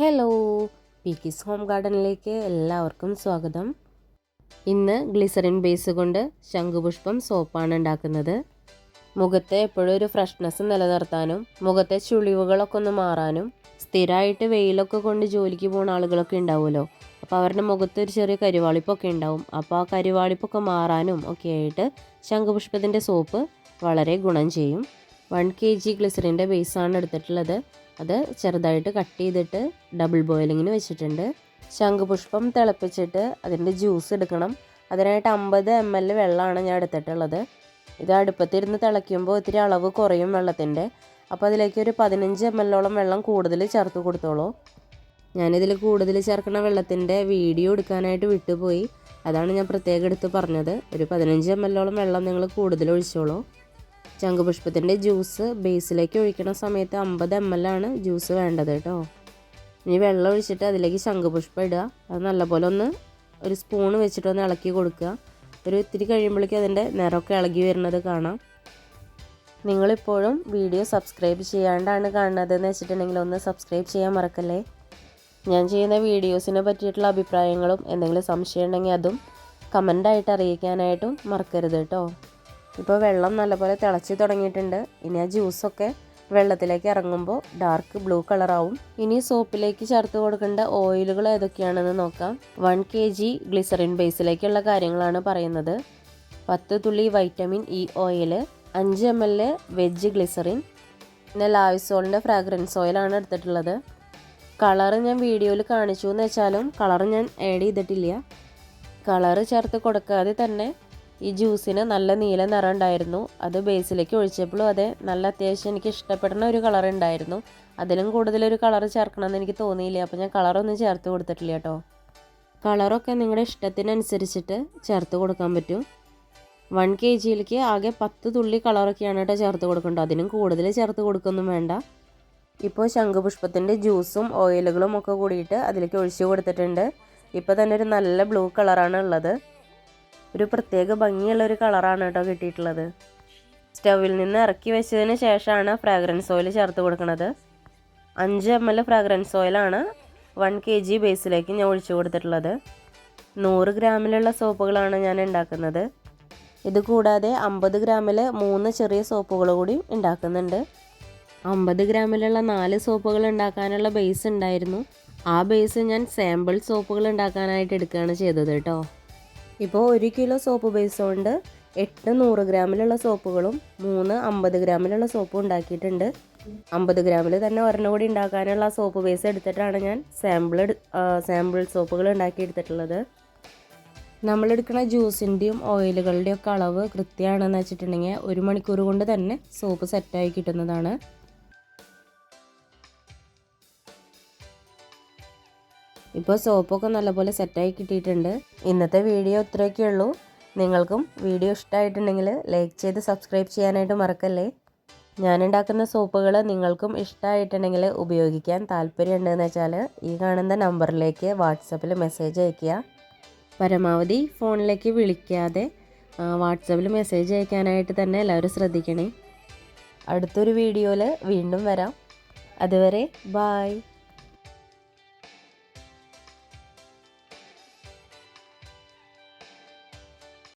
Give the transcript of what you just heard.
Hello പീക്കീസ് home ഗാർഡനിലേക്ക് എല്ലാവർക്കും സ്വാഗതം. ഇന്ന് ഗ്ലിസറിൻ ബേസ് കൊണ്ട് ശംഖുപുഷ്പം സോപ്പാണ് ഉണ്ടാക്കുന്നത്. മുഖത്തെ എപ്പോഴും ഒരു ഫ്രഷ്നെസ് നിലനിർത്താനും മുഖത്തെ ചുളിവുകളൊക്കെ ഒന്ന് മാറാനും സ്ഥിരമായിട്ട് വെയിലൊക്കെ കൊണ്ട് ജോലിക്ക് പോകുന്ന ആളുകളൊക്കെ ഉണ്ടാവുമല്ലോ. അപ്പോൾ അവരുടെ മുഖത്ത് ഒരു ചെറിയ കരുവാളിപ്പൊക്കെ ഉണ്ടാവും. അപ്പോൾ ആ കരുവാളിപ്പൊക്കെ മാറാനും ഒക്കെ ആയിട്ട് ശംഖുപുഷ്പത്തിന്റെ സോപ്പ് വളരെ ഗുണം ചെയ്യും. വൺ കെ ജി ഗ്ലിസറിന്റെ ബേസാണ് എടുത്തിട്ടുള്ളത്. അത് ചെറുതായിട്ട് കട്ട് ചെയ്തിട്ട് ഡബിൾ ബോയിലിങ്ങിന് വെച്ചിട്ടുണ്ട്. ശംഖുപുഷ്പം തിളപ്പിച്ചിട്ട് അതിന്റെ ജ്യൂസ് എടുക്കണം. അതിനായിട്ട് അമ്പത് എം എൽ വെള്ളമാണ് ഞാൻ എടുത്തിട്ടുള്ളത്. ഇത് അടുപ്പത്തിരുന്ന് തിളയ്ക്കുമ്പോൾ ഇത്തിരി അളവ് കുറയും വെള്ളത്തിന്റെ. അപ്പോൾ അതിലേക്ക് ഒരു പതിനഞ്ച് എം എല്ലോളം വെള്ളം കൂടുതൽ ചേർത്ത് കൊടുത്തോളൂ. ഞാനിതിൽ കൂടുതൽ ചേർക്കുന്ന വെള്ളത്തിന്റെ വീഡിയോ എടുക്കാനായിട്ട് വിട്ടുപോയി. അതാണ് ഞാൻ പ്രത്യേകം എടുത്ത് പറഞ്ഞത്. ഒരു പതിനഞ്ച് എം എല്ലോളം വെള്ളം നിങ്ങൾ കൂടുതൽ ഒഴിച്ചോളൂ. ശംഖുപുഷ്പത്തിന്റെ ജ്യൂസ് ബേസിലേക്ക് ഒഴിക്കുന്ന സമയത്ത് അമ്പത് എം എൽ ആണ് ജ്യൂസ് വേണ്ടത് കേട്ടോ. ഇനി വെള്ളം ഒഴിച്ചിട്ട് അതിലേക്ക് ശംഖുപുഷ്പം ഇടുക. അത് നല്ലപോലെ ഒന്ന് ഒരു സ്പൂൺ വെച്ചിട്ട് ഒന്ന് ഇളക്കി കൊടുക്കുക. ഒരു ഇത്തിരി കഴിയുമ്പോഴേക്കും അതിന്റെ നിറമൊക്കെ ഇളകി വരുന്നത് കാണാം. നിങ്ങളിപ്പോഴും വീഡിയോ സബ്സ്ക്രൈബ് ചെയ്യാണ്ടാണ് കാണുന്നത് എന്ന് വെച്ചിട്ടുണ്ടെങ്കിൽ ഒന്ന് സബ്സ്ക്രൈബ് ചെയ്യാൻ മറക്കല്ലേ? ഞാൻ ചെയ്യുന്ന വീഡിയോസിനെ പറ്റിയിട്ടുള്ള അഭിപ്രായങ്ങളും എന്തെങ്കിലും സംശയം ഉണ്ടെങ്കിൽ അതും കമന്റായിട്ട് അറിയിക്കാനായിട്ടും മറക്കരുത് കേട്ടോ. ഇപ്പോൾ വെള്ളം നല്ലപോലെ തിളച്ച് തുടങ്ങിയിട്ടുണ്ട്. ഇനി ആ ജ്യൂസൊക്കെ വെള്ളത്തിലേക്ക് ഇറങ്ങുമ്പോൾ ഡാർക്ക് ബ്ലൂ കളറാവും ഇനി സോപ്പിലേക്ക് ചേർത്ത് കൊടുക്കേണ്ട ഓയിലുകൾ ഏതൊക്കെയാണെന്ന് നോക്കാം. വൺ കെ ജി ഗ്ലിസറിൻ ബേസിലേക്കുള്ള കാര്യങ്ങളാണ് പറയുന്നത്. പത്ത് തുള്ളി വൈറ്റമിൻ ഇ ഓയിൽ അഞ്ച് എം എൽ വെജ് ഗ്ലിസറിൻ പിന്നെ ലാവിസോളിന്റെ ഫ്രാഗ്രൻസ് ഓയിലാണ് എടുത്തിട്ടുള്ളത്. കളറ് ഞാൻ വീഡിയോയിൽ കാണിച്ചു എന്ന് വെച്ചാലും കളറ് ഞാൻ ആഡ് ചെയ്തിട്ടില്ല. കളറ് ചേർത്ത് കൊടുക്കാതെ തന്നെ ഈ ജ്യൂസിന് നല്ല നീല നിറം ഉണ്ടായിരുന്നു അത് ബേസിലേക്ക് ഒഴിച്ചപ്പോഴും അതെ നല്ല അത്യാവശ്യം എനിക്ക് ഇഷ്ടപ്പെടുന്ന ഒരു കളർ ഉണ്ടായിരുന്നു. അതിലും കൂടുതലൊരു കളർ ചേർക്കണമെന്ന് എനിക്ക് തോന്നിയില്ല. അപ്പോൾ ഞാൻ കളറൊന്നും ചേർത്ത് കൊടുത്തിട്ടില്ല കേട്ടോ. കളറൊക്കെ നിങ്ങളുടെ ഇഷ്ടത്തിനനുസരിച്ചിട്ട് ചേർത്ത് കൊടുക്കാൻ പറ്റും. വൺ കെ ജിയിലേക്ക് ആകെ പത്ത് തുള്ളി കളറൊക്കെയാണ് കേട്ടോ ചേർത്ത് കൊടുക്കേണ്ടത്. അതിനും കൂടുതൽ ചേർത്ത് കൊടുക്കൊന്നും വേണ്ട. ഇപ്പോൾ ശംഖുപുഷ്പത്തിന്റെ ജ്യൂസും ഓയിലുകളും ഒക്കെ കൂടിയിട്ട് അതിലേക്ക് ഒഴിച്ചു കൊടുത്തിട്ടുണ്ട്. ഇപ്പോൾ തന്നെ ഒരു നല്ല ബ്ലൂ കളറാണ് ഉള്ളത്. ഒരു പ്രത്യേക ഭംഗിയുള്ള ഒരു കളറാണ് കേട്ടോ കിട്ടിയിട്ടുള്ളത്. സ്റ്റവിൽ നിന്ന് ഇറക്കി വെച്ചതിന് ശേഷമാണ് ഫ്രാഗ്രൻസ് ഓയിൽ ചേർത്ത് കൊടുക്കുന്നത്. അഞ്ച് എം എൽ ഫ്രാഗ്രൻസ് ഓയിലാണ് വൺ കെ ജി ബേസിലേക്ക് ഞാൻ ഒഴിച്ചു കൊടുത്തിട്ടുള്ളത്. നൂറ് ഗ്രാമിലുള്ള സോപ്പുകളാണ് ഞാൻ ഉണ്ടാക്കുന്നത്. ഇത് കൂടാതെ അമ്പത് ഗ്രാമിൽ മൂന്ന് ചെറിയ സോപ്പുകൾ കൂടി ഉണ്ടാക്കുന്നുണ്ട്. അമ്പത് ഗ്രാമിലുള്ള നാല് സോപ്പുകൾ ഉണ്ടാക്കാനുള്ള ബേസ് ഉണ്ടായിരുന്നു. ആ ബേസ് ഞാൻ സാമ്പിൾ സോപ്പുകൾ ഉണ്ടാക്കാനായിട്ട് എടുക്കുകയാണ് ചെയ്തത് കേട്ടോ. ഇപ്പോൾ ഒരു കിലോ സോപ്പ് ബേസ് കൊണ്ട് എട്ട് നൂറ് ഗ്രാമിലുള്ള സോപ്പുകളും മൂന്ന് അമ്പത് ഗ്രാമിലുള്ള സോപ്പും ഉണ്ടാക്കിയിട്ടുണ്ട്. അമ്പത് ഗ്രാമിൽ തന്നെ ഒരെണ്ണം കൂടി ഉണ്ടാക്കാനുള്ള സോപ്പ് ബേസ് എടുത്തിട്ടാണ് ഞാൻ സാമ്പിൾ സാമ്പിൾ സോപ്പുകൾ ഉണ്ടാക്കി ഉണ്ടാക്കിയെടുത്തിട്ടുള്ളത് നമ്മളെടുക്കുന്ന ജ്യൂസിന്റെയും ഓയിലുകളുടെയും ഒക്കെ അളവ് കൃത്യമാണെന്ന് വെച്ചിട്ടുണ്ടെങ്കിൽ ഒരു മണിക്കൂർ കൊണ്ട് തന്നെ സോപ്പ് സെറ്റായി കിട്ടുന്നതാണ്. ഇപ്പോൾ സോപ്പൊക്കെ നല്ലപോലെ സെറ്റായി കിട്ടിയിട്ടുണ്ട്. ഇന്നത്തെ വീഡിയോ ഇത്രയൊക്കെ ഉള്ളൂ. നിങ്ങൾക്കും വീഡിയോ ഇഷ്ടമായിട്ടുണ്ടെങ്കിൽ ലൈക്ക് ചെയ്ത് സബ്സ്ക്രൈബ് ചെയ്യാനായിട്ട് മറക്കല്ലേ? ഞാനുണ്ടാക്കുന്ന സോപ്പുകൾ നിങ്ങൾക്കും ഇഷ്ടമായിട്ടുണ്ടെങ്കിൽ ഉപയോഗിക്കാൻ താല്പര്യമുണ്ടെന്ന് വെച്ചാൽ ഈ കാണുന്ന നമ്പറിലേക്ക് വാട്സപ്പിൽ മെസ്സേജ് അയയ്ക്കുക. പരമാവധി ഫോണിലേക്ക് വിളിക്കാതെ വാട്സപ്പിൽ മെസ്സേജ് അയക്കാനായിട്ട് തന്നെ എല്ലാവരും ശ്രദ്ധിക്കണേ. അടുത്തൊരു വീഡിയോയിൽ വീണ്ടും വരാം. അതുവരെ ബായ്.